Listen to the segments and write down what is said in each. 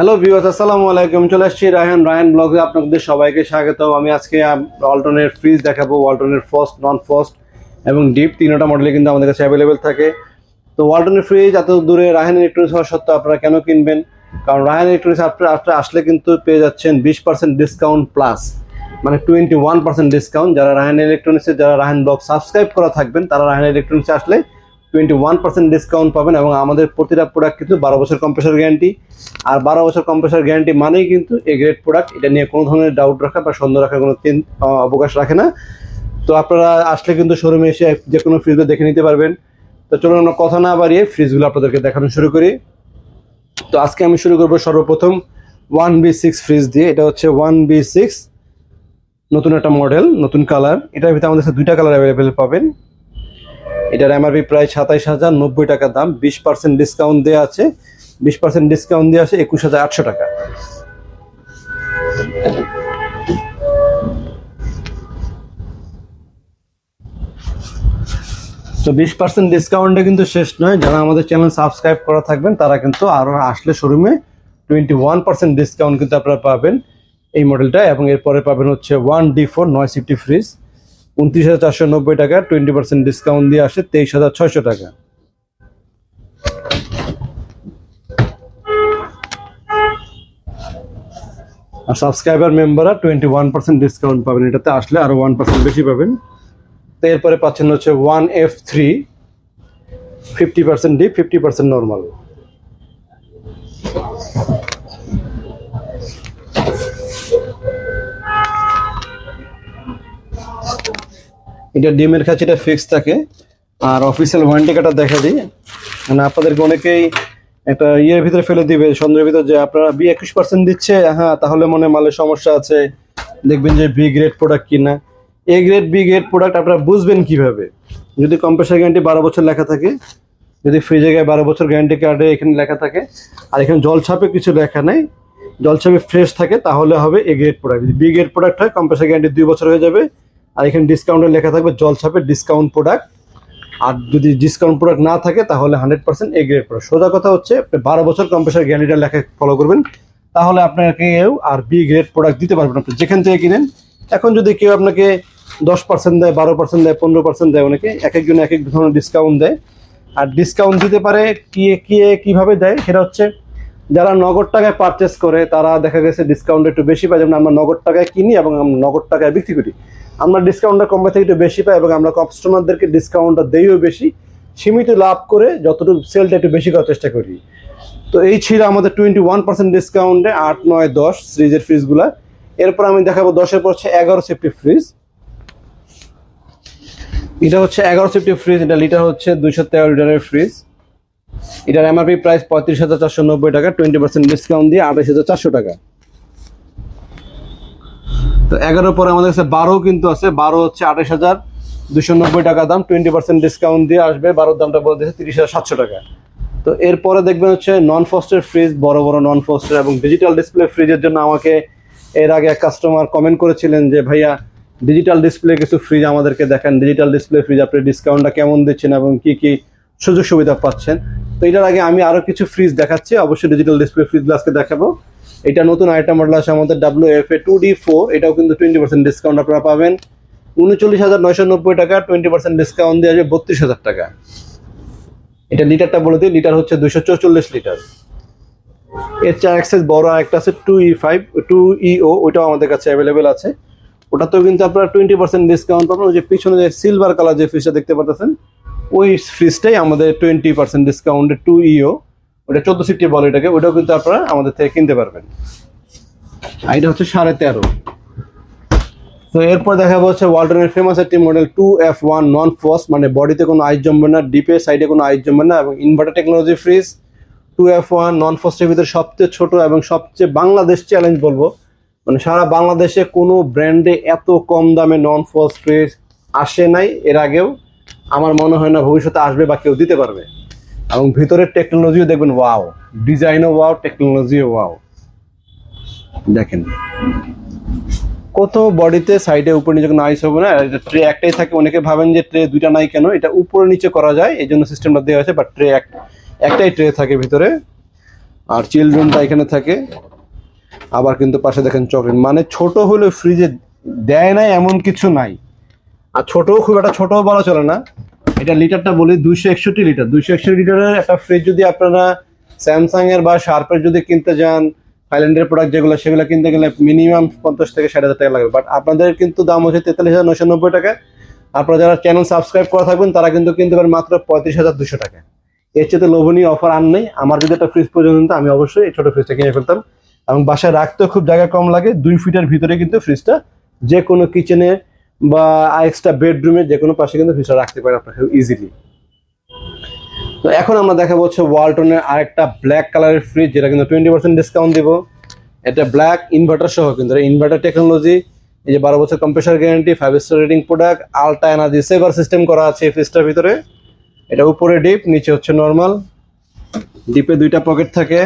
Hello viewers আসসালামু আলাইকুম। চলে আসছি রায়হান। রায়হান ব্লগে আপনাদের সবাইকে স্বাগত আমি আজকে ওয়ালটনের ফ্রিজ দেখাবো ওয়ালটনের ফার্স্ট নন ফার্স্ট এবং ডিপ তিনটা মডেলে কিন্তু আমাদের কাছে অ্যাভেলেবেল থাকে। তো ওয়ালটনের ফ্রিজ এত দূরে রায়হান ইলেকট্রনিক্স হওয়া সত্ত্বেও আপনারা কেন কিনবেন? কারণ রায়হান ইলেকট্রনিক্স আপনারা আপনারা আসলে কিন্তু পেয়ে যাচ্ছেন বিশ পার্সেন্ট ডিসকাউন্ট প্লাস মানে টোয়েন্টি ওয়ান পার্সেন্ট ডিসকাউন্ট যারা রায়হান ইলেকট্রনিক্সে যারা রায়হান ব্লগ সাবস্ক্রাইব করা থাকবেন, তারা রায়হান ইলেকট্রনিক্সে আসলে টোয়েন্টি ওয়ান পার্সেন্ট ডিসকাউন্ট পাবেন এবং আমাদের প্রতিটা প্রোডাক্ট কিন্তু বারো বছর কম্প্রেসার গ্যারান্টি আর বারো বছর কম্প্রেসার গ্যারান্টি মানেই কিন্তু এ গ্রেড প্রোডাক্ট এটা নিয়ে কোনো ধরনের ডাউট রাখা বা সন্দেহ রাখার কোনো অবকাশ রাখে না। তো আপনারা আসলে কিন্তু শোরুমে এসে যে কোনো ফ্রিজগুলো দেখে নিতে পারবেন। তো চলুন আমরা কথা না বাড়িয়ে ফ্রিজগুলো আপনাদেরকে দেখানো শুরু করি। তো আজকে আমি শুরু করব সর্বপ্রথম ওয়ান বি সিক্স ফ্রিজ দিয়ে। এটা হচ্ছে ওয়ান বি সিক্স নতুন একটা মডেল নতুন কালার এটার ভিতরে আমাদের দুইটা কালার অ্যাভেলেবেল পাবেন। এটার এমআরপি প্রায় সাতাইশ হাজার নব্বই টাকা দাম, বিশ পার্সেন্ট ডিসকাউন্ট দেওয়া আছে। বিশ পার্সেন্ট ডিসকাউন্ট দেওয়া আছে একুশ হাজার আটশো টাকা। তো বিশ পার্সেন্ট ডিসকাউন্টে কিন্তু শেষ নয়। যারা আমাদের চ্যানেল সাবস্ক্রাইব করা থাকবেন, তারা কিন্তু আরও আসলে শোরুমে টোয়েন্টি ওয়ান পার্সেন্ট ডিসকাউন্ট কিন্তু আপনারা পাবেন এই মডেলটা এবং এরপরে পাবেন হচ্ছে ওয়ান ডি ফোর নয় সিফটি ফ্রিজ উনত্রিশ হাজার চারশো নব্বই টাকা টোয়েন্টি পার্সেন্ট ডিসকাউন্ট দিয়ে আসে তেইশ হাজার ছয়শো টাকা। আর সাবস্ক্রাইবার মেম্বাররা টোয়েন্টি ওয়ান পার্সেন্ট ডিসকাউন্ট পাবেন। এটাতে আসলে আরও ওয়ান পার্সেন্ট বেশি পাবেন। তো এরপরে পাচ্ছেন হচ্ছে one F three fifty percent deep fifty percent normal এটা ডিমের এটা ফিক্স থাকে। আর অফিসিয়াল ওয়ারেন্টি কার্ডটা দেখা দিই। মানে আপনাদেরকে অনেকেই একটা ইয়ের ভিতরে ফেলে দিবে, সন্দেহের ভিতরে যে আপনারা বি একুশ পার্সেন্ট দিচ্ছে হ্যাঁ তাহলে মনে মালের সমস্যা আছে। দেখবেন যে বি গ্রেড প্রোডাক্ট কিনা। A grade B grade product আপনারা বুঝবেন কীভাবে। যদি কম্প্রেসার গ্যারান্টি বারো বছর লেখা থাকে, যদি ফ্রিজে গায়ে বারো বছর গ্যারান্টি কার্ডে এখানে লেখা থাকে, আর এখানে জল ছাপে কিছু লেখা নেই, জল ছাপে ফ্রেশ থাকে, তাহলে হবে এ গ্রেড প্রোডাক্ট যদি বি গ্রেড প্রোডাক্ট হয় কম্প্রেসার গ্যারান্টি দুই বছর হয়ে যাবে আর এখানে ডিসকাউন্টে লেখা থাকবে জল ছাপে ডিসকাউন্ট প্রোডাক্ট আর যদি ডিসকাউন্ট প্রোডাক্ট না থাকে, তাহলে hundred percent A grade product সোজা কথা হচ্ছে, আপনি বারো বছর কম্প্রেসার গ্যারান্টিটা লেখা ফলো করবেন, তাহলে আপনাকে কেউ আর বি গ্রেড প্রোডাক্ট দিতে পারবেন আপনি যেখান থেকে কিনেন, এখন যদি কেউ আপনাকে দশ পার্সেন্ট দেয়, বারো পার্সেন্ট দেয়, পনেরো পার্সেন্ট দেয়, অনেকে এক একজন এক এক ধরনের ডিসকাউন্ট দেয়। আর ডিসকাউন্ট দিতে পারে, কি কি, কীভাবে দেয়, সেটা হচ্ছে যারা নগদ টাকায় পারচেস করে, তারা দেখা গেছে ডিসকাউন্ট একটু বেশি পায়। যেমন আমরা নগদ টাকায় কিনি এবং আমরা নগদ টাকায় বিক্রি করি। আমরা ডিসকাউন্টটা কোম্পানি থেকে একটু বেশি পাই এবং আমরা কাস্টমারদেরকে ডিসকাউন্টটা দেইও বেশি। সীমিত লাভ করে যতটুকু সেলটা একটু বেশি করার চেষ্টা করি। তো এই ছিল আমাদের টোয়েন্টি ওয়ান পার্সেন্ট ডিসকাউন্টে আট, নয়, দশ ফ্রিজের ফ্রিজগুলা এরপর আমি দেখাবো দশের পর হচ্ছে এগারো সেফটি ফ্রিজ এটা হচ্ছে এগারো সেফটি ফ্রিজ এটা লিটার হচ্ছে দুইশো তেরো লিটারের ফ্রিজ এটার এমআরপি প্রাইস পঁয়ত্রিশ হাজার চারশো নব্বই টাকা টোয়েন্টি পার্সেন্ট ডিসকাউন্ট দিয়ে আঠাশ হাজার চারশো টাকা। তো এগারোর পরে আমাদের কাছে বারো কিন্তু আছে, বারো হচ্ছে আঠাশ হাজার দুশো নব্বই টাকা দাম টোয়েন্টি পার্সেন্ট ডিসকাউন্ট দিয়ে আসবে, বারোর দামটা বলে দিয়েছে তিরিশ হাজার সাতশো টাকা। তো এরপরে দেখবেন হচ্ছে নন ফস্টের ফ্রিজ বড় বড় নন ফস্টের এবং ডিজিটাল ডিসপ্লে ফ্রিজের জন্য আমাকে এর আগে এক কাস্টমার কমেন্ট করেছিলেন যে, ভাইয়া ডিজিটাল ডিসপ্লে কিছু ফ্রিজ আমাদেরকে দেখেন। ডিজিটাল ডিসপ্লে ফ্রিজ আপনি ডিসকাউন্টটা কেমন দিচ্ছেন এবং কি কি সুযোগ সুবিধা পাচ্ছেন? তো এটার আগে আমি আরও কিছু ফ্রিজ দেখাচ্ছি। অবশ্যই ডিজিটাল ডিসপ্লে ফ্রিজ আজকে দেখাবো। এটা নতুন আইটেম মডেল আছে আমাদের W F A two D four এটাও কিন্তু টোয়েন্টি পার্সেন্ট ডিসকাউন্ট আপনারা পাবেন। উনচল্লিশ হাজার নয়শো নব্বই টাকা টোয়েন্টি পার্সেন্ট ডিসকাউন্ট দিয়ে আসবে বত্রিশ হাজার টাকা। এটা লিটারটা বলে দিই লিটার হচ্ছে দুশো চৌচল্লিশ লিটার এর চার অ্যাক্সেস বড় একটা আছে টু ই ফাইভ টু ইও ওইটাও আমাদের কাছে অ্যাভেলেবেল আছে। ওটাতেও কিন্তু আপনারা টোয়েন্টি পার্সেন্ট ডিসকাউন্ট পাবেন। ওই যে পিছনে যে সিলভার কালার যে ফ্রিজটা দেখতে পাচ্ছেন ওই ফ্রিজটাই আমাদের টোয়েন্টি পার্সেন্ট ডিসকাউন্টে টু ইও ওটা চোদ্দ সিফটি বলে এটাকে, ওটাও কিন্তু আপনারা আমাদের থেকে কিনতে পারবেন। আর এটা হচ্ছে সাড়ে তেরো। তো এরপর দেখাবো হচ্ছে ওয়ালটনের ফেমাস একটি model two F one non frost মানে বডিতে কোনো আইস জমবে না ডিপে সাইডে কোনো আইস জমবে না, এবং inverter technology fridge two F one non ফস্টের ভিতরে সবচেয়ে ছোট এবং সবচেয়ে বাংলাদেশ চ্যালেঞ্জ বলব। মানে সারা বাংলাদেশে কোনো ব্র্যান্ডে এত কম দামে নন ফস ফ্রিজ আসে নাই, এর আগেও। আমার মনে হয় না ভবিষ্যতে আসবে বা কেউ দিতে পারবে। এবং ভিতরের টেকনোলজিও দেখবেন ওয়াও ডিজাইনও ওয়াও টেকনোলজিও ওয়াও দেখেন, কত বডিতে সাইডে উপরে নিচে কোনো আইস হবে না। এটা ট্রে একটাই থাকে, অনেকে ভাবেন যে ট্রে দুইটা নাই কেন? এটা উপরে নিচে করা যায়, এই জন্য সিস্টেমটা দেওয়া হয়েছে বাট ট্রে এক একটাই ট্রে থাকে ভিতরে। আর চিলড্রেনটা এখানে থাকে। আবার কিন্তু পাশে দেখেন চকলেট মানে ছোট হলে ফ্রিজে দেয় নাই, এমন কিছু নাই। আর ছোটও খুব একটা ছোটও বলা চলে না। এটা লিটারটা বলি দুইশো একষট্টি লিটার। দুইশো একষট্টি লিটারের একটা ফ্রিজ যদি আপনারা স্যামসাং এর বা শার্পের যদি কিনতে যান থাইল্যান্ডের প্রোডাক্ট যেগুলো, সেগুলো কিনতে গেলে মিনিমাম পঞ্চাশ থেকে ষাট হাজার টাকা লাগবে। বাট আপনাদের কিন্তু দাম হচ্ছে তেতাল্লিশ হাজার নশো নব্বই টাকা। আপনারা যারা চ্যানেল সাবস্ক্রাইব করা থাকবেন, তারা কিন্তু কিনতে পারেন মাত্র পঁয়ত্রিশ হাজার দুশো টাকা। এর চেয়ে লোভনীয় অফার আর নেই। আমার যদি একটা ফ্রিজ প্রয়োজন আমি অবশ্যই এই ছোট ফ্রিজটা কিনে ফেলতাম। এবং বাসায় রাখতেও খুব জায়গা কম লাগে। দুই ফিটের ভিতরে কিন্তু ফ্রিজটা যে কোনো কিচেনে বা এক্সট্রা বেডরুমে যে কোনো পাশে কিন্তু ফ্রিজটা রাখতে পারেন আপনার ইজিলি তো এখন আমরা দেখাবো হচ্ছে ওয়ালটনের আরেকটা ব্ল্যাক কালারের ফ্রিজ যেটা কিন্তু টোয়েন্টি পার্সেন্ট ডিসকাউন্ট দিব। এটা ব্ল্যাক ইনভার্টার সহ কিন্তু ইনভার্টার টেকনোলজি এই যে বারো বছর compressor guarantee five star rating product ultra energy saver system করা আছে এই ফ্রিজটার ভিতরে। এটা উপরে ডিপ নিচে হচ্ছে নর্মাল ডিপে দুইটা পকেট থাকে।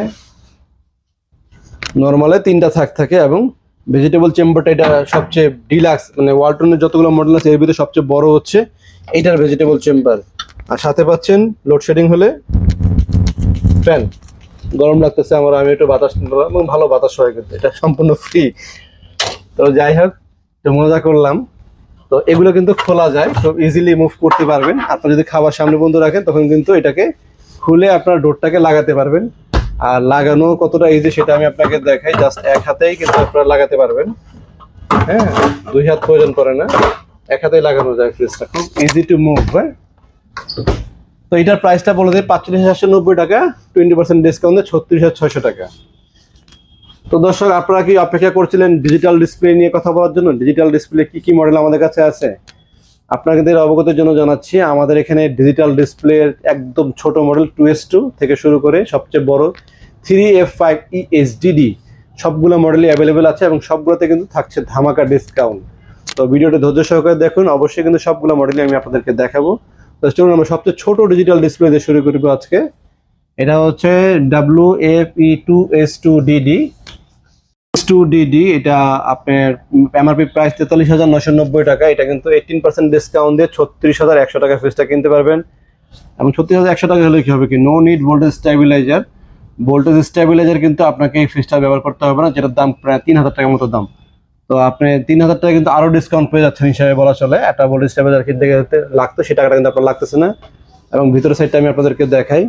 নর্মালে তিনটা থাক থাকে এবং ভেজিটেবল চেম্বারটা এটা সবচেয়ে ডিলাক্স মানে ওয়ালটনের যতগুলো মডেল আছে, এর ভিতরে সবচেয়ে বড় হচ্ছে এইটার ভেজিটেবল চেম্বার আর সাথে পাচ্ছেন লোডশেডিং হলে ফ্যান গরম লাগতেছে আমার, আমি একটু বাতাস এবং ভালো বাতাস হয় কিন্তু, এটা সম্পূর্ণ ফ্রি তো যাই হোক, তো মজা করলাম। তো এগুলো কিন্তু খোলা যায় খুব ইজিলি মুভ করতে পারবেন। আপনার যদি খাবার সামনে বন্ধ রাখেন, তখন কিন্তু এটাকে খুলে আপনার ডোরটাকে লাগাতে পারবেন। আর লাগানো কতটা ইজি সেটা আমি আপনাকে দেখাই। জাস্ট এক হাতেই কিন্তু আপনারা লাগাতে পারবেন। হ্যাঁ দুই হাত প্রয়োজন পড়ে না। এক হাতেই লাগানো যায় ফ্রিজটা খুব ইজি টু মুভ হ্যাঁ? তো এটার প্রাইসটা বলে দেয় পাঁচচল্লিশ হাজার নব্বই টাকা টোয়েন্টি পার্সেন্ট ডিসকাউন্টে ছত্রিশ হাজার ছয়শো টাকা। তো দর্শক, আপনারা কি অপেক্ষা করছিলেন ডিজিটাল ডিসপ্লে নিয়ে কথা বলার জন্য? ডিজিটাল ডিসপ্লে কি কি মডেল আমাদের কাছে আছে? আপনাদের অবগতের জন্য জানাচ্ছি, আমাদের এখানে ডিজিটাল ডিসপ্লের একদম ছোট মডেল টু এস টু থেকে শুরু করে সবচেয়ে বড় three F five E HDD সবগুলো মডেলই অ্যাভেলেবেল আছে এবং সবগুলোতে কিন্তু থাকছে ধামাকা ডিসকাউন্ট তো ভিডিওটা ধৈর্য সহকারে দেখুন, অবশ্যই কিন্তু সবগুলো মডেলই আমি আপনাদেরকে দেখাবো। তো চলুন আমরা সবচেয়ে ছোট ডিজিটাল ডিসপ্লে দিয়ে শুরু করব আজকে। এটা হচ্ছে W F E two S two DD two DD এটা আপনার এমআরপি প্রাইস তেতাল্লিশ হাজার নশো নব্বই টাকা। এটা কিন্তু এইটিন পার্সেন্ট ডিসকাউন্ট দিয়ে ছত্রিশ হাজার একশো টাকা ফিসটা কিনতে পারবেন। এবং ছত্রিশ হাজার একশো টাকা হলে কি হবে কি? No need voltage stabiliser voltage stabiliser কিন্তু আপনাকে এই ফিসটা ব্যবহার করতে হবে না, যেটার দাম প্রায় তিন হাজার টাকার মতো দাম। তো আপনি তিন হাজার টাকা কিন্তু আরও ডিসকাউন্ট পেয়ে যাচ্ছেন হিসাবে বলা চলে। একটা ভোল্টেজ স্টেবিলাইজার কিনতে গেলে লাগতো সে টাকাটা কিন্তু আপনার লাগতেছে না। এবং ভিতরের সাইডটা আমি আপনাদেরকে দেখাই।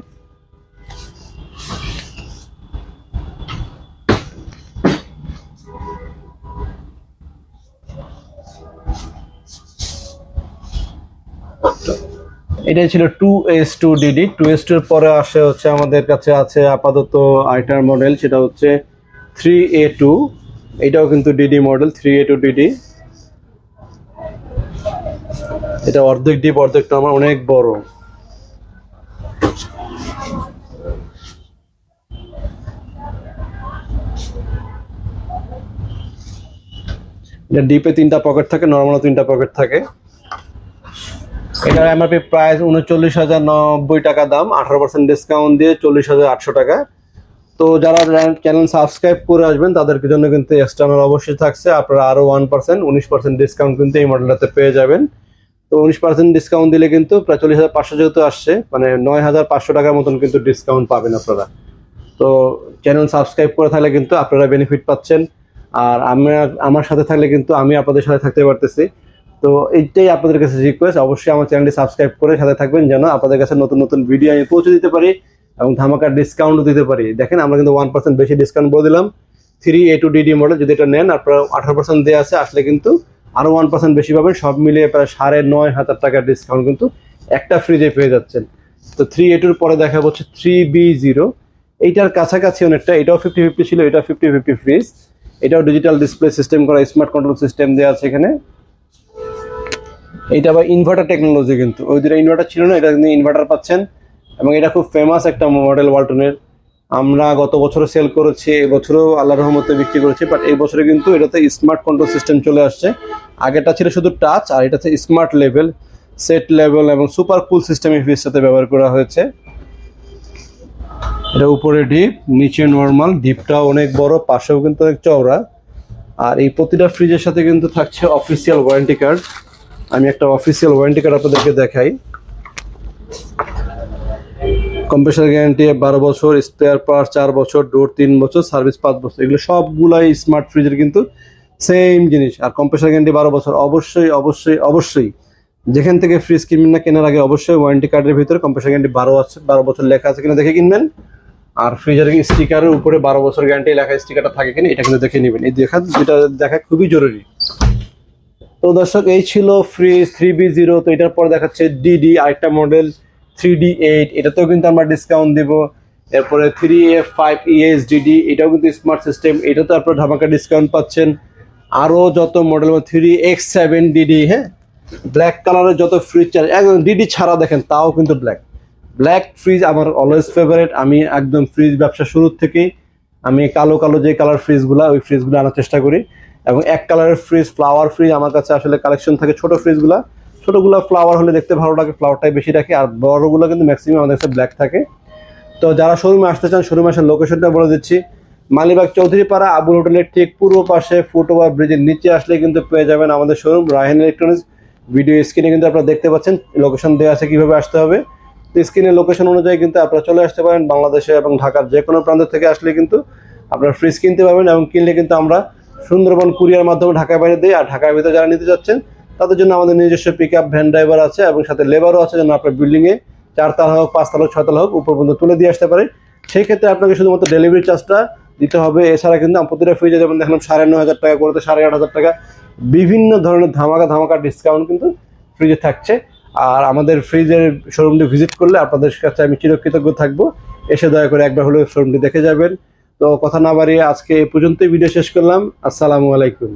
এটাই ছিল two S two DD two S টুর পরে আসে হচ্ছে আমাদের কাছে আছে আপাতত আইটার মডেল, সেটা হচ্ছে থ্রি এ টু এটাও কিন্তু DD model three A two DD এটা অর্ধেক ডিপ অর্ধেকটা আমার অনেক বড়। ডিপে তিনটা পকেট থাকে নর্মালও তিনটা পকেট থাকে। এটার এমআরপি প্রাইস উনচল্লিশ হাজার নব্বই টাকা দাম, আঠারো পার্সেন্ট ডিসকাউন্ট দিয়ে চল্লিশ হাজার আটশো টাকা। তো যারা চ্যানেল সাবস্ক্রাইব করে আসবেন তাদের জন্য কিন্তু এক্সটার্নাল অবশ্যই থাকছে। আপনারা আরও ওয়ান পার্সেন্ট উনিশ পার্সেন্ট ডিসকাউন্ট কিন্তু এই মডেলটাতে পেয়ে যাবেন। তো উনিশ পার্সেন্ট ডিসকাউন্ট দিলে কিন্তু প্রায় চল্লিশ হাজার পাঁচশো যেহেতু আসছে মানে নয় হাজার পাঁচশো টাকার মতন কিন্তু ডিসকাউন্ট পাবেন আপনারা। তো চ্যানেল সাবস্ক্রাইব করে থাকলে কিন্তু আপনারা বেনিফিট পাচ্ছেন। আর আমরা, আমার সাথে থাকলে কিন্তু আমি আপনাদের সাথে থাকতে পারতেছি। তো এইটাই আপনাদের কাছে রিকোয়েস্ট অবশ্যই আমার চ্যানেলটি সাবস্ক্রাইব করে সাথে থাকবেন যেন আপনাদের কাছে নতুন নতুন ভিডিও আমি পৌঁছে দিতে পারি এবং ধামাকার ডিসকাউন্টও দিতে পারি। দেখেন, আমরা কিন্তু ওয়ান পার্সেন্ট বেশি ডিসকাউন্ট বলে দিলাম। Three A two DD model যদি এটা নেন, আপনারা আঠারো পার্সেন্ট দেওয়া আছে, আসলে কিন্তু আরও ওয়ান পার্সেন্ট বেশি পাবেন। সব মিলিয়ে প্রায় সাড়ে নয় হাজার টাকার ডিসকাউন্ট কিন্তু একটা ফ্রিজে পেয়ে যাচ্ছেন। তো থ্রি এ টুর পরে দেখা হচ্ছে থ্রি বি জিরো এইটার কাছাকাছি অনেকটা, এটাও ফিফটি ফিফটি ছিল এটা ফিফটি ফিফটি ফ্রিজ এটাও ডিজিটাল ডিসপ্লে সিস্টেম করা স্মার্ট কন্ট্রোল সিস্টেম দেওয়া আছে এখানে। এটা আবার ইনভার্টার টেকনোলজি কিন্তু। ওই দুটো ইনভার্টার ছিল না, এটা কিন্তু ইনভার্টার পাচ্ছেন। এবং এটা খুব ফেমাস একটা মডেল ওয়ালটনের আমরা গত বছরও সেল করেছি এবছরও আল্লাহ রহমতে বিক্রি করেছি বাট এই বছরে কিন্তু এটাতে স্মার্ট কন্ট্রোল সিস্টেম চলে আসছে। আগেরটা ছিল শুধু টাচ আর এটাতে স্মার্ট লেভেল সেট লেভেল এবং সুপার কুল সিস্টেম এর সাথে ব্যবহার করা হয়েছে। এটা উপরে ডিপ নিচে নর্মাল ডিপটাও অনেক বড়, পাশেও কিন্তু অনেক চওড়া। আর এই প্রতিটা ফ্রিজের সাথে কিন্তু থাকছে অফিসিয়াল ওয়ারেন্টি কার্ড আমি একটা অফিসিয়াল ওয়ারেন্টি কার্ড আপনাদেরকে দেখাই। কম্প্রেসার গ্যারান্টি বারো বছর স্পেয়ার পাওয়ার চার বছর ডোর তিন বছর সার্ভিস পাঁচ বছর। এগুলো সবগুলাই স্মার্ট ফ্রিজের কিন্তু সেম জিনিস। আর কম্প্রেসার গ্যারান্টি বারো বছর। অবশ্যই অবশ্যই অবশ্যই যেখান থেকে ফ্রিজ কিনবেন না, কেনার আগে অবশ্যই ওয়ারেন্টি কার্ডের ভিতরে কম্প্রেসার গ্যারান্টি বারো আছে বারো বছর লেখা আছে কিনা দেখে কিনবেন। আর ফ্রিজের স্টিকারের উপরে বারো বছর গ্যারান্টি লেখা স্টিকারটা থাকে কিনা, এটা কিন্তু দেখে নেবেন। এই দেখা যেটা দেখা খুবই জরুরি। তো দর্শক, এই ছিল ফ্রিজ থ্রি বি জিরো তো এটার পর দেখাচ্ছে ডিডি আরেকটা মডেল থ্রি ডি এইট এটাতেও কিন্তু আমরা ডিসকাউন্ট দিব। এরপরে three F five ES DD এটাও কিন্তু স্মার্ট সিস্টেম এটাতে আপনার ধামাকা ডিসকাউন্ট পাচ্ছেন। আরও যত model three X seven DD হ্যাঁ? ব্ল্যাক কালারের যত ফ্রিজ চাই একদম ডিডি ছাড়া দেখেন, তাও কিন্তু ব্ল্যাক ব্ল্যাক ফ্রিজ আমার অলওয়েজ ফেভারিট আমি একদম ফ্রিজ ব্যবসা শুরুর থেকেই, আমি কালো কালো যে কালার ফ্রিজগুলো ওই ফ্রিজগুলো আনার চেষ্টা করি। এবং এক কালারের ফ্রিজ ফ্লাওয়ার ফ্রিজ আমার কাছে আসলে কালেকশন থাকে ছোট ফ্রিজগুলো ছোটগুলো ফ্লাওয়ার হলে দেখতে ভালো লাগে ফ্লাওয়ারটাই বেশি রাখি। আর বড়গুলো কিন্তু ম্যাক্সিমাম আমাদের কাছে ব্ল্যাক থাকে। তো যারা শোরুমে আসতে চান শোরুমে আসার লোকেশনটা বলে দিচ্ছি। মালিবাগ চৌধুরীপাড়া, আবুল হোটেলের ঠিক পূর্ব পাশে ফুটওভার ব্রিজের নিচে আসলে কিন্তু পেয়ে যাবেন আমাদের শোরুম রায়হান ইলেকট্রনিক্স ভিডিও স্ক্রিনে কিন্তু আপনারা দেখতে পাচ্ছেন লোকেশন দেওয়া আছে কীভাবে আসতে হবে। তো স্ক্রিনের লোকেশন অনুযায়ী কিন্তু আপনারা চলে আসতে পারেন বাংলাদেশে এবং ঢাকার যে কোনো প্রান্ত থেকে আসলে কিন্তু আপনারা ফ্রিজ কিনতে পারবেন এবং কিনলে কিন্তু আমরা সুন্দরবন কুরিয়ার মাধ্যমে ঢাকার বাইরে দিই আর ঢাকার ভিতরে যারা নিতে যাচ্ছেন, তাদের জন্য আমাদের নিজস্ব পিক আপ ভ্যান ড্রাইভার আছে এবং সাথে লেবারও আছে যেন আপনার বিল্ডিংয়ে চারতলা হোক, পাঁচতলা হোক ছতলা হোক, উপর পর্যন্ত তুলে দিয়ে আসতে পারে। সেই ক্ষেত্রে আপনাকে শুধুমাত্র ডেলিভারি চার্জটা দিতে হবে। এছাড়া কিন্তু প্রতিটা ফ্রিজে যেমন দেখলাম সাড়ে নয় হাজার টাকা করতে সাড়ে আট হাজার টাকা, বিভিন্ন ধরনের ধামাকা ধামাকা ডিসকাউন্ট কিন্তু ফ্রিজে থাকছে। আর আমাদের ফ্রিজের শোরুমটি ভিজিট করলে আপনাদের কাছে আমি চিরকৃতজ্ঞ থাকব। এসে দয়া করে একবার হলেও শোরুমটি দেখে যাবেন। তো কথা না বাড়িয়ে আজকে এই পর্যন্তই ভিডিও শেষ করলাম। আসসালামু আলাইকুম।